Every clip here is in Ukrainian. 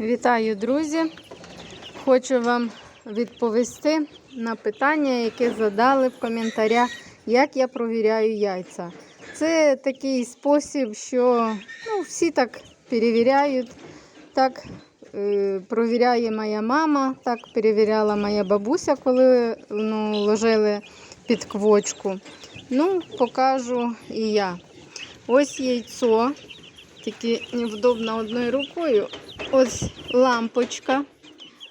Вітаю, друзі! Хочу вам відповісти на питання, яке задали в коментарях, як я провіряю яйця. Це такий спосіб, що ну, всі так перевіряють. Так е, провіряє моя мама, так перевіряла моя бабуся, коли ну, ложили під квочку. Ну, покажу і я. Ось яйцо, тільки невдобно одною рукою. Ось лампочка.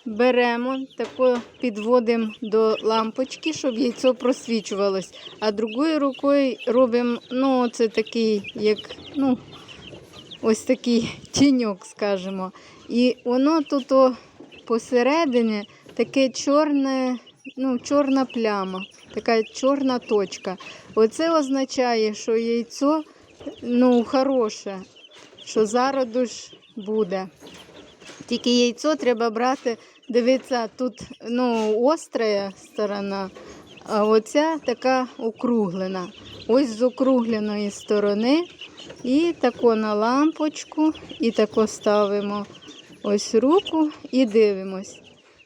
Беремо, тако підводимо до лампочки, щоб яйцо просвічувалось. А другою рукою робимо, ну, це такий, як, ну, ось такий тіньок, скажімо. І воно тут о, посередині таке чорне, ну, чорна пляма, така чорна точка. Оце означає, що яйцо ну, хороше, що зародуш буде. Тільки яйцо треба брати, дивіться, тут ну, остра сторона, а оця така округлена. Ось з округленої сторони. І тако на лампочку, і тако ставимо ось руку і дивимось.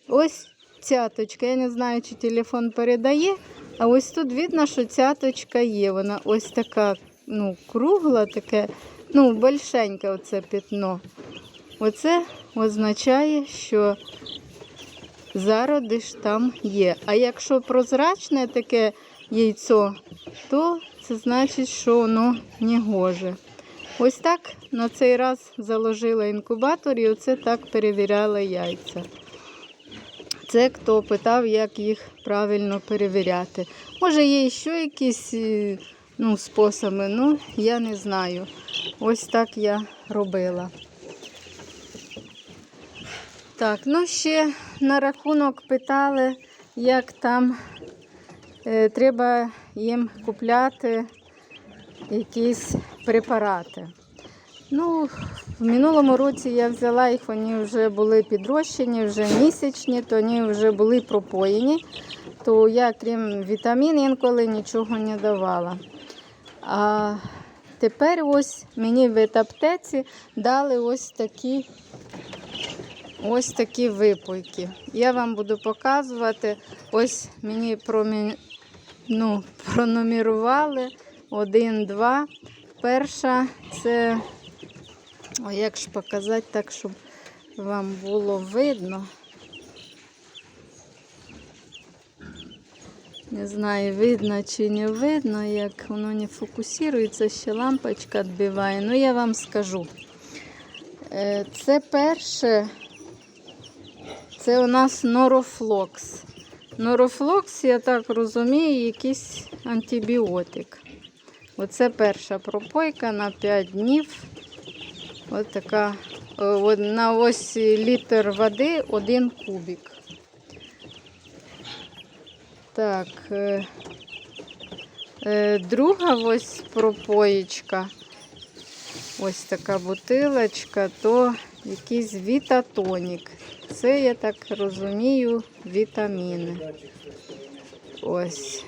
Ось цяточка. Я не знаю, чи телефон передає, а ось тут видно, що цяточка є. Вона ось така ну, кругла, таке, ну, большеньке оце пятно. Оце означає, що зародиш там є. А якщо прозрачне таке яйцо, то це значить, що воно не гоже. Ось так на цей раз заложила інкубатор і оце так перевіряла яйця. Це хто питав, як їх правильно перевіряти. Може, є ще якісь е, ну, способи, ну я не знаю. Ось так я робила. Так, ну ще на рахунок питали, як там е, треба їм купляти якісь препарати. Ну, в минулому році я взяла їх, вони вже були підрощені, вже місячні, то вони вже були пропоєні, то я, крім вітамін, інколи нічого не давала. А тепер ось мені в етаптеці дали ось такі Ось такі випойки. Я вам буду показувати. Ось мені промі... ну, пронумерували. Один, два. Перша це, О, як ж показати так, щоб вам було видно. Не знаю, видно чи не видно, як воно не фокусується, ще лампочка відбиває. Ну, я вам скажу. Е, Це перше. Це у нас норофлокс. Норофлокс, я так розумію, якийсь антибіотик. Оце перша пропойка на 5 днів. Ось така на ось літр води один кубик. Так, е, е, друга ось пропоєчка. Ось така бутилочка, то якийсь вітатонік. Це, я так розумію, вітаміни. Ось.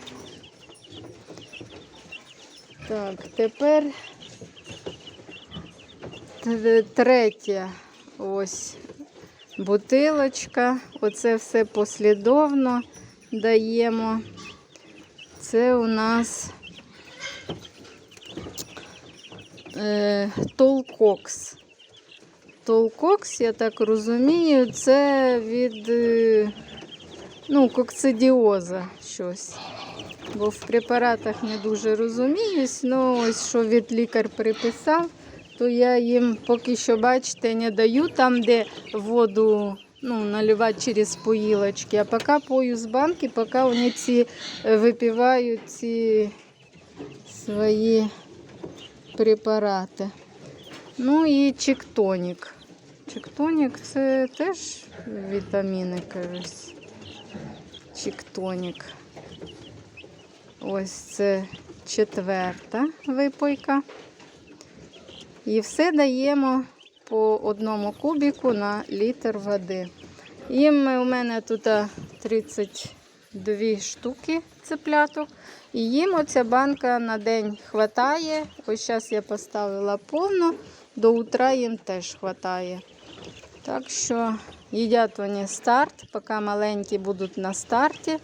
Так, тепер третя ось бутилочка. Оце все послідовно даємо. Це у нас е, толкокс. Толкокс, я так розумію, це від е, ну, кокцидіоза щось. Бо в препаратах не дуже розуміюсь. Ну, ось що від лікар приписав, то я їм поки що, бачите, не даю там, де воду ну, наливати через поїлочки. А поки пою з банки, поки вони ці е, випивають ці свої препарати. Ну і чектонік. Чектонік це теж вітаміни, кажуть. Чектонік. Ось це четверта випойка. І все даємо по одному кубіку на літр води. Їм у мене тут 32 штуки цепляток. І їм оця банка на день хватає. Ось зараз я поставила повну, до утра їм теж хватає. Так що їдять вони старт, поки маленькі будуть на старті,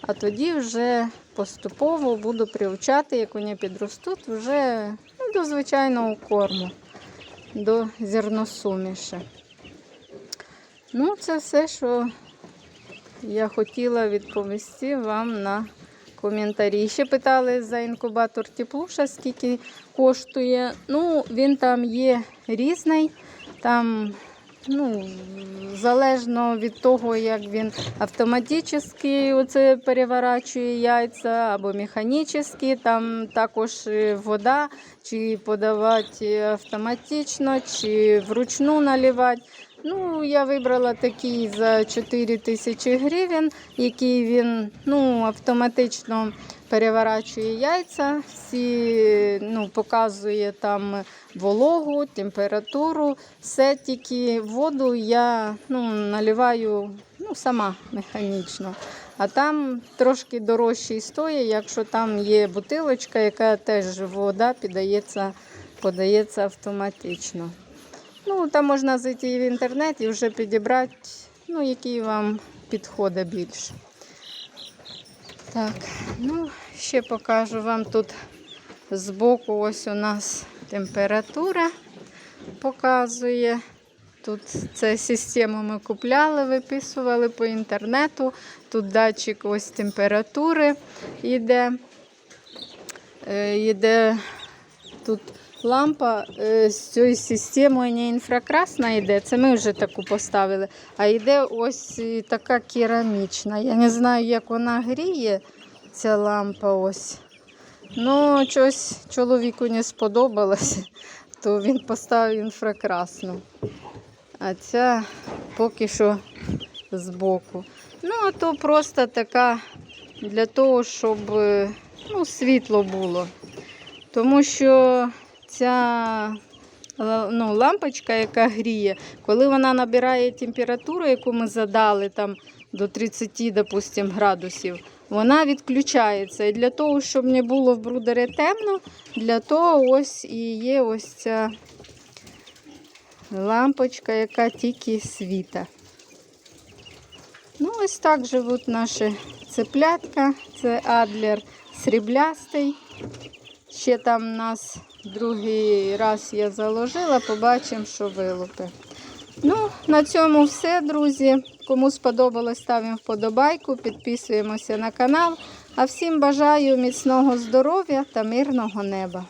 а тоді вже поступово буду привчати, як вони підростуть, вже ну, до звичайного корму, до зерносуміші. Ну, це все, що я хотіла відповісти вам на коментарі. Ще питали за інкубатор теплуша, скільки коштує. Ну, він там є різний. Там, ну, залежно від того, як він автоматично оце переворачує яйця або механічно, там також вода, чи подавати автоматично, чи вручну наливати. Ну, я вибрала такий за 4 тисячі гривень, який він ну, автоматично переворачує яйця, всі ну, показує там вологу, температуру, все тільки воду я ну, наливаю ну, сама механічно. А там трошки дорожчий стоїть, якщо там є бутилочка, яка теж вода піддається, подається автоматично. Ну, там можна зайти в інтернет і вже підібрати, ну, який вам підходить більше. Так, ну, ще покажу вам тут збоку ось у нас температура показує. Тут це систему ми купляли, виписували по інтернету. Тут датчик ось температури йде. Е, Йде тут лампа е, з цією системою не інфракрасна йде. Це ми вже таку поставили. А йде ось така керамічна. Я не знаю, як вона гріє, ця лампа ось. Ну, щось чоловіку не сподобалось, то він поставив інфракрасну. А ця поки що збоку. Ну, а то просто така для того, щоб е, ну, світло було. Тому що ця ну, лампочка, яка гріє, коли вона набирає температуру, яку ми задали там до 30 допустим, градусів, вона відключається. І для того, щоб не було в брудері темно, для того ось і є ось ця лампочка, яка тільки світа. Ну, ось так живуть наші цеплятка. Це адлер сріблястий. Ще там у нас другий раз я заложила, побачимо, що вилупи. Ну, на цьому все, друзі. Кому сподобалось, ставимо вподобайку, підписуємося на канал. А всім бажаю міцного здоров'я та мирного неба.